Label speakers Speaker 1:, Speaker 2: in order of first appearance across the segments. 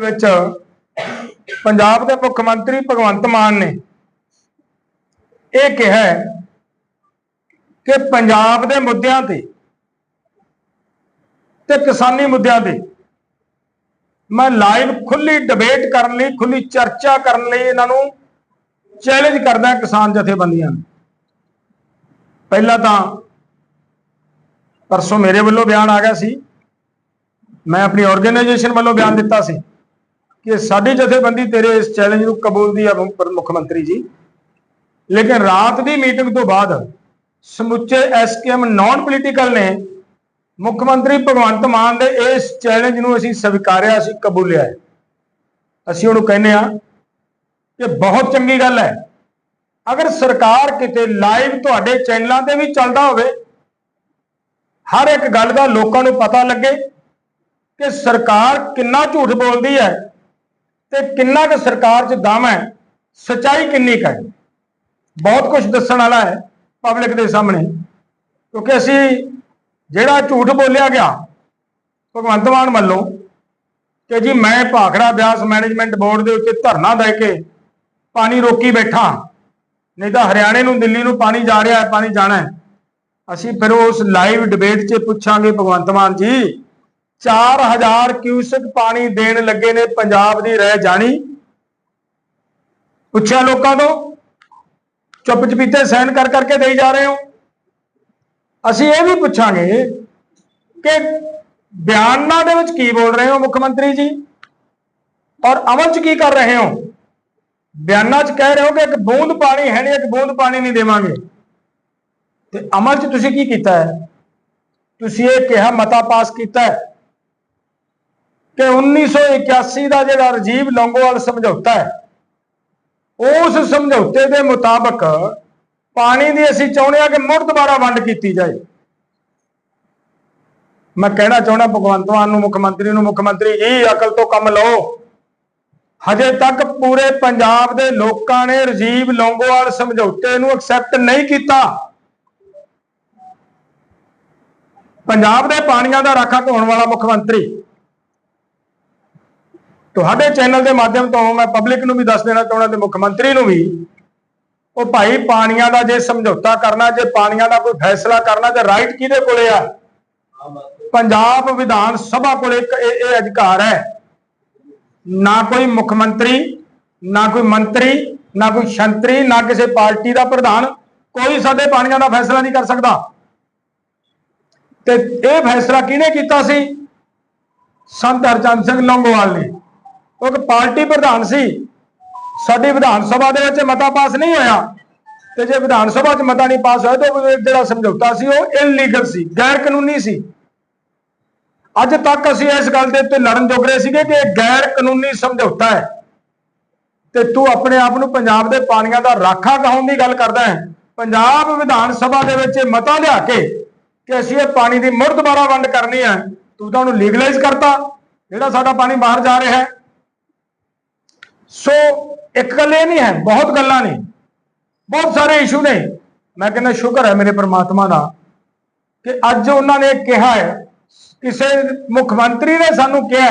Speaker 1: ਦੇ ਵਿੱਚ ਪੰਜਾਬ ਦੇ ਮੁੱਖ ਮੰਤਰੀ ਭਗਵੰਤ ਮਾਨ ਨੇ ਇਹ ਕਿਹਾ ਕਿ ਪੰਜਾਬ ਦੇ ਮੁੱਦਿਆਂ ਤੇ ਤੇ ਕਿਸਾਨੀ ਮੁੱਦਿਆਂ ਤੇ ਮੈਂ ਲਾਈਵ ਖੁੱਲੀ ਡਿਬੇਟ ਕਰਨ ਲਈ, ਖੁੱਲੀ ਚਰਚਾ ਕਰਨ ਲਈ ਇਹਨਾਂ ਨੂੰ ਚੈਲੰਜ ਕਰਦਾ ਕਿਸਾਨ ਜਥੇਬੰਦੀਆਂ ਨੂੰ। ਪਹਿਲਾਂ ਤਾਂ ਪਰਸੋਂ ਮੇਰੇ ਵੱਲੋਂ ਬਿਆਨ ਆ ਗਿਆ ਸੀ। ਮੈਂ ਆਪਣੀ ਆਰਗੇਨਾਈਜੇਸ਼ਨ ਵੱਲੋਂ ਬਿਆਨ ਦਿੱਤਾ ਸੀ। ਕਿ ਸਾਡੀ ਜਥੇਬੰਦੀ ਤੇਰੇ ਇਸ ਚੈਲੰਜ ਨੂੰ ਕਬੂਲਦੀ ਹੈ ਮੁੱਖ ਮੰਤਰੀ ਜੀ। ਲੇਕਿਨ ਰਾਤ ਦੀ ਮੀਟਿੰਗ ਤੋਂ ਬਾਅਦ ਸਮੁੱਚੇ ਐਸਕੇਐਮ ਨਾਨ ਪੋਲੀਟੀਕਲ ਨੇ ਮੁੱਖ ਮੰਤਰੀ ਭਗਵੰਤ ਮਾਨ ਦੇ ਇਸ ਚੈਲੰਜ ਨੂੰ ਅਸੀਂ ਸਵੀਕਾਰਿਆ, ਅਸੀਂ ਕਬੂਲਿਆ ਹੈ। ਅਸੀਂ ਉਹਨੂੰ ਕਹਿੰਦੇ ਆ ਕਿ ਬਹੁਤ ਚੰਗੀ ਗੱਲ ਹੈ। ਅਗਰ ਸਰਕਾਰ ਕਿਤੇ ਲਾਈਵ ਤੁਹਾਡੇ ਚੈਨਲਾਂ ਤੇ ਵੀ ਚੱਲਦਾ ਹੋਵੇ, ਹਰ ਇੱਕ ਗੱਲ ਦਾ ਲੋਕਾਂ ਨੂੰ ਪਤਾ ਲੱਗੇ ਕਿ ਸਰਕਾਰ ਕਿੰਨਾ ਝੂਠ ਬੋਲਦੀ ਹੈ। ਤੇ ਕਿੰਨਾ ਕੁ ਸਰਕਾਰ 'ਚ ਦਮ ਹੈ, ਸਚਾਈ ਕਿੰਨੀ ਕੁ ਹੈ? ਬਹੁਤ ਕੁਝ ਦੱਸਣ ਵਾਲਾ ਹੈ ਪਬਲਿਕ ਦੇ ਸਾਹਮਣੇ। ਕਿਉਂਕਿ ਅਸੀਂ ਜਿਹੜਾ ਝੂਠ ਬੋਲਿਆ ਗਿਆ, ਭਗਵੰਤ ਮਾਨ ਵੱਲੋਂ ਕਿ ਜੀ ਮੈਂ ਭਾਖੜਾ ਬਿਆਸ ਮੈਨੇਜਮੈਂਟ ਬੋਰਡ ਦੇ ਉੱਤੇ ਧਰਨਾ ਦੇ ਕੇ ਪਾਣੀ ਰੋਕੀ ਬੈਠਾ, ਨਹੀਂ ਤਾਂ ਹਰਿਆਣੇ ਨੂੰ, ਦਿੱਲੀ ਨੂੰ ਪਾਣੀ ਜਾ ਰਿਹਾ ਹੈ, ਪਾਣੀ ਜਾਣਾ ਹੈ। ਅਸੀਂ ਫਿਰ ਉਸ ਲਾਈਵ ਡਿਬੇਟ 'ਚ ਪੁੱਛਾਂਗੇ ਭਗਵੰਤ ਮਾਨ ਜੀ 4000 ਕਿਊਸਕ ਪਾਣੀ ਦੇਣ ਲੱਗੇ ਨੇ ਪੰਜਾਬ ਦੀ ਰਹਿ ਜਾਣੀ ਪੁੱਛਿਆ ਲੋਕਾਂ ਤੋਂ ਚੁੱਪ ਚਪੀਤੇ ਸਾਈਨ ਕਰ ਕਰਕੇ ਦੇਈ ਜਾ ਰਹੇ ਹੋ ਅਸੀਂ ਇਹ ਵੀ ਪੁੱਛਾਂਗੇ ਕਿ ਬਿਆਨਾਂ ਦੇ ਵਿੱਚ ਕੀ ਬੋਲ ਰਹੇ ਹੋ ਮੁੱਖ ਮੰਤਰੀ ਜੀ ਔਰ ਅਮਲ 'ਚ ਕੀ ਕਰ ਰਹੇ ਹੋ ਬਿਆਨਾਂ 'ਚ ਕਹਿ ਰਹੇ ਹੋ ਕਿ ਇੱਕ ਬੂੰਦ ਪਾਣੀ ਹੈ ਨਹੀਂ ਇੱਕ ਬੂੰਦ ਪਾਣੀ ਨਹੀਂ ਦੇਵਾਂਗੇ ਤੇ ਅਮਲ 'ਚ ਤੁਸੀਂ ਕੀ ਕੀਤਾ ਹੈ ਤੁਸੀਂ ਇਹ ਕਿਹਾ ਮਤਾ ਪਾਸ ਕੀਤਾ ਹੈ ਕਿ 1981 ਦਾ ਜਿਹੜਾ ਰਜੀਵ ਲੌਂਗੋਵਾਲ ਸਮਝੌਤਾ ਹੈ, ਉਸ ਸਮਝੌਤੇ ਦੇ ਮੁਤਾਬਕ ਪਾਣੀ ਦੀ ਅਸੀਂ ਚਾਹੁੰਦੇ ਹਾਂ ਕਿ ਮੁੜ ਦੁਬਾਰਾ ਵੰਡ ਕੀਤੀ ਜਾਏ। ਮੈਂ ਕਹਿਣਾ ਚਾਹੁੰਦਾ ਭਗਵੰਤ ਮਾਨ ਨੂੰ, ਮੁੱਖ ਮੰਤਰੀ ਨੂੰ, ਮੁੱਖ ਮੰਤਰੀ ਜੀ, ਅਕਲ ਤੋਂ ਕੰਮ ਲਓ। ਹਜੇ ਤੱਕ ਪੂਰੇ ਪੰਜਾਬ ਦੇ ਲੋਕਾਂ ਨੇ ਰਜੀਵ ਲੌਂਗੋਵਾਲ ਸਮਝੌਤੇ ਨੂੰ ਐਕਸੈਪਟ ਨਹੀਂ ਕੀਤਾ। ਪੰਜਾਬ ਦੇ ਪਾਣੀਆਂ ਦਾ ਰਾਖਾ ਧੋਣ ਵਾਲਾ ਮੁੱਖ ਮੰਤਰੀ ਤੁਹਾਡੇ ਚੈਨਲ ਦੇ ਮਾਧਿਅਮ ਤੋਂ ਮੈਂ ਪਬਲਿਕ ਨੂੰ ਵੀ ਦੱਸ ਦੇਣਾ ਚਾਹੁੰਦਾ ਤੇ ਮੁੱਖ ਮੰਤਰੀ ਨੂੰ ਵੀ, ਉਹ ਭਾਈ ਪਾਣੀਆਂ ਦਾ ਜੇ ਸਮਝੌਤਾ ਕਰਨਾ, ਜੇ ਪਾਣੀਆਂ ਦਾ ਕੋਈ ਫੈਸਲਾ ਕਰਨਾ, ਤੇ ਰਾਈਟ ਕਿਹਦੇ ਕੋਲੇ ਆ? ਪੰਜਾਬ ਵਿਧਾਨ ਸਭਾ ਕੋਲ ਇੱਕ ਇਹ ਇਹ ਅਧਿਕਾਰ ਹੈ। ਨਾ ਕੋਈ ਮੁੱਖ ਮੰਤਰੀ, ਨਾ ਕੋਈ ਮੰਤਰੀ, ਨਾ ਕੋਈ ਸ਼ੰਤਰੀ, ਨਾ ਕਿਸੇ ਪਾਰਟੀ ਦਾ ਪ੍ਰਧਾਨ, ਕੋਈ ਸਾਡੇ ਪਾਣੀਆਂ ਦਾ ਫੈਸਲਾ ਨਹੀਂ ਕਰ ਸਕਦਾ। ਤੇ ਇਹ ਫੈਸਲਾ ਕਿਹਨੇ ਕੀਤਾ ਸੀ? ਸੰਤ ਹਰਚੰਦ ਸਿੰਘ ਲੌਂਗੋਵਾਲ ਨੇ। ਉਹ ਇੱਕ ਪਾਰਟੀ ਪ੍ਰਧਾਨ ਸੀ। ਸਾਡੀ ਵਿਧਾਨ ਸਭਾ ਦੇ ਵਿੱਚ ਮਤਾ ਪਾਸ ਨਹੀਂ ਹੋਇਆ। ਤੇ ਜੇ ਵਿਧਾਨ ਸਭਾ 'ਚ ਮਤਾ ਨਹੀਂ ਪਾਸ ਹੋਇਆ ਤਾਂ ਜਿਹੜਾ ਸਮਝੌਤਾ ਸੀ ਉਹ ਇਲੀਗਲ ਸੀ ਗੈਰ ਕਾਨੂੰਨੀ ਸੀ। ਅੱਜ ਤੱਕ ਅਸੀਂ ਇਸ ਗੱਲ ਦੇ ਉੱਤੇ ਲੜਨ ਜੋਗ ਰਹੇ ਸੀਗੇ ਕਿ ਇਹ ਗੈਰ ਕਾਨੂੰਨੀ ਸਮਝੌਤਾ ਹੈ। ਤੇ ਤੂੰ ਆਪਣੇ ਆਪ ਨੂੰ ਪੰਜਾਬ ਦੇ ਪਾਣੀਆਂ ਦਾ ਰਾਖਾ ਕਹਾਉਣ ਦੀ ਗੱਲ ਕਰਦਾ ਹੈ। ਪੰਜਾਬ ਵਿਧਾਨ ਸਭਾ ਦੇ ਵਿੱਚ ਇਹ ਮਤਾ ਲਿਆ ਕੇ ਕਿ ਅਸੀਂ ਇਹ ਪਾਣੀ ਦੀ ਮੁੜ ਦੁਬਾਰਾ ਵੰਡ ਕਰਨੀ ਹੈ। ਤੂੰ ਤਾਂ ਉਹਨੂੰ ਲੀਗਲਾਈਜ਼ ਕਰਤਾ। ਜਿਹੜਾ ਸਾਡਾ ਪਾਣੀ ਬਾਹਰ ਜਾ ਰਿਹਾ ਹੈ ਸੋ ਇੱਕ ਗੱਲ ਇਹ ਨਹੀਂ ਹੈ, ਬਹੁਤ ਗੱਲਾਂ ਨੇ, ਬਹੁਤ ਸਾਰੇ ਇਸ਼ੂ ਨੇ। ਮੈਂ ਕਹਿੰਦਾ ਸ਼ੁਕਰ ਹੈ ਮੇਰੇ ਪ੍ਰਮਾਤਮਾ ਦਾ ਕਿ ਅੱਜ ਉਹਨਾਂ ਨੇ ਕਿਹਾ ਹੈ, ਕਿਸੇ ਮੁੱਖ ਮੰਤਰੀ ਨੇ ਸਾਨੂੰ ਕਿਹਾ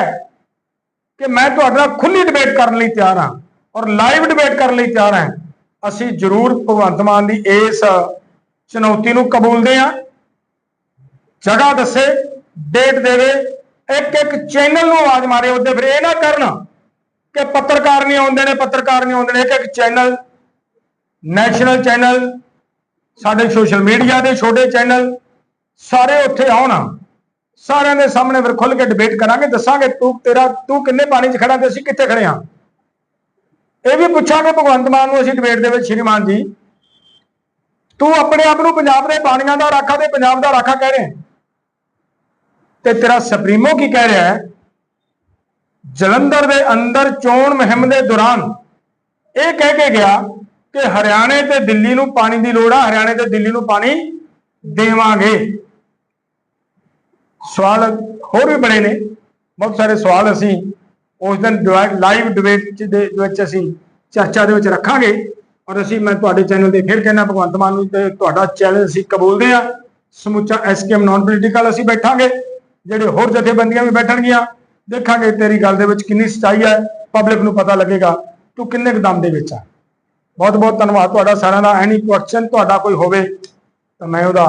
Speaker 1: ਕਿ ਮੈਂ ਤੁਹਾਡਾ ਨਾਲ ਖੁੱਲੀ ਡਿਬੇਟ ਕਰਨ ਲਈ ਤਿਆਰ ਹਾਂ ਔਰ ਲਾਈਵ ਡਿਬੇਟ ਕਰਨ ਲਈ ਤਿਆਰ ਹਾਂ। ਅਸੀਂ ਜ਼ਰੂਰ ਭਗਵੰਤ ਮਾਨ ਦੀ ਇਸ ਚੁਣੌਤੀ ਨੂੰ ਕਬੂਲਦੇ ਹਾਂ। ਜਗ੍ਹਾ ਦੱਸੇ ਡੇਟ ਦੇਵੇ ਇੱਕ ਇੱਕ ਚੈਨਲ ਨੂੰ ਆਵਾਜ਼ ਮਾਰੇ, ਉਹਦੇ ਫਿਰ ਇਹ ਨਾ ਕਰਨ ਕਿ ਪੱਤਰਕਾਰ ਨਹੀਂ ਆਉਂਦੇ ਨੇ, ਪੱਤਰਕਾਰ ਨਹੀਂ ਆਉਂਦੇ ਨੇ ਇੱਕ ਇੱਕ ਚੈਨਲ ਨੈਸ਼ਨਲ ਚੈਨਲ ਸਾਡੇ ਸੋਸ਼ਲ ਮੀਡੀਆ ਦੇ ਛੋਟੇ ਚੈਨਲ ਸਾਰੇ ਉੱਥੇ ਆਉਣ। ਸਾਰਿਆਂ ਦੇ ਸਾਹਮਣੇ ਫਿਰ ਖੁੱਲ ਕੇ ਡਿਬੇਟ ਕਰਾਂਗੇ, ਦੱਸਾਂਗੇ ਤੂੰ ਤੇਰਾ, ਤੂੰ ਕਿੰਨੇ ਪਾਣੀ 'ਚ ਖੜਾ ਤੇ ਅਸੀਂ ਕਿੱਥੇ ਖੜੇ ਹਾਂ। ਇਹ ਵੀ ਪੁੱਛਾਂਗੇ, ਭਗਵੰਤ ਮਾਨ ਨੂੰ ਅਸੀਂ ਡਿਬੇਟ ਦੇ ਵਿੱਚ, ਸ਼੍ਰੀਮਾਨ ਜੀ। ਤੂੰ ਆਪਣੇ ਆਪ ਨੂੰ ਪੰਜਾਬ ਦੇ ਪਾਣੀਆਂ ਦਾ ਰਾਖਾ ਤੇ ਪੰਜਾਬ ਦਾ ਰਾਖਾ ਕਹਿ ਰਿਹਾ ਤੇ ਤੇਰਾ ਸੁਪਰੀਮੋ ਕੀ ਕਹਿ ਰਿਹਾ ਹੈ? ਜਲੰਧਰ ਦੇ ਅੰਦਰ ਚੋਣ ਮੁਹਿੰਮ ਦੇ ਦੌਰਾਨ ਇਹ ਕਹਿ ਕੇ ਗਿਆ ਕਿ ਹਰਿਆਣੇ ਤੇ ਦਿੱਲੀ ਨੂੰ ਪਾਣੀ ਦੀ ਲੋੜ ਆ, ਹਰਿਆਣੇ ਤੇ ਦਿੱਲੀ ਨੂੰ ਪਾਣੀ ਦੇਵਾਂਗੇ। ਸਵਾਲ ਹੋਰ ਵੀ ਬੜੇ ਨੇ। ਬਹੁਤ ਸਾਰੇ ਸਵਾਲ ਅਸੀਂ ਉਸ ਦਿਨ ਲਾਈਵ ਡਿਬੇਟ ਦੇ ਵਿੱਚ ਅਸੀਂ ਚਰਚਾ ਦੇ ਵਿੱਚ ਰੱਖਾਂਗੇ। ਔਰ ਅਸੀਂ, ਮੈਂ ਤੁਹਾਡੇ ਚੈਨਲ ਤੇ ਫਿਰ ਕਹਿਣਾ ਭਗਵੰਤ ਮਾਨ ਨੂੰ ਤੇ ਤੁਹਾਡਾ ਚੈਨਲ ਅਸੀਂ ਕਬੂਲਦੇ ਆ ਸਮੁੱਚਾ ਐਸਕੇਐਮ ਨਾਨ ਪੋਲੀਟੀਕਲ ਅਸੀਂ ਬੈਠਾਂਗੇ। ਜਿਹੜੇ ਹੋਰ ਜਥੇਬੰਦੀਆਂ ਵੀ ਬੈਠਣਗੀਆਂ ਦੇਖਾਂਗੇ ਤੇਰੀ ਗੱਲ ਦੇ ਵਿੱਚ ਕਿੰਨੀ ਸੱਚਾਈ ਹੈ ਪਬਲਿਕ ਨੂੰ ਪਤਾ ਲੱਗੇਗਾ, ਤੂੰ ਕਿੰਨੇ ਕੁ ਦਮ ਦੇ ਵਿੱਚ ਆ। ਬਹੁਤ ਬਹੁਤ ਧੰਨਵਾਦ, ਤੁਹਾਡਾ ਸਾਰਿਆਂ ਦਾ ਐਨੀ ਕੁਐਸਚਨ ਤੁਹਾਡਾ ਕੋਈ ਹੋਵੇ, ਤਾਂ ਮੈਂ ਉਹਦਾ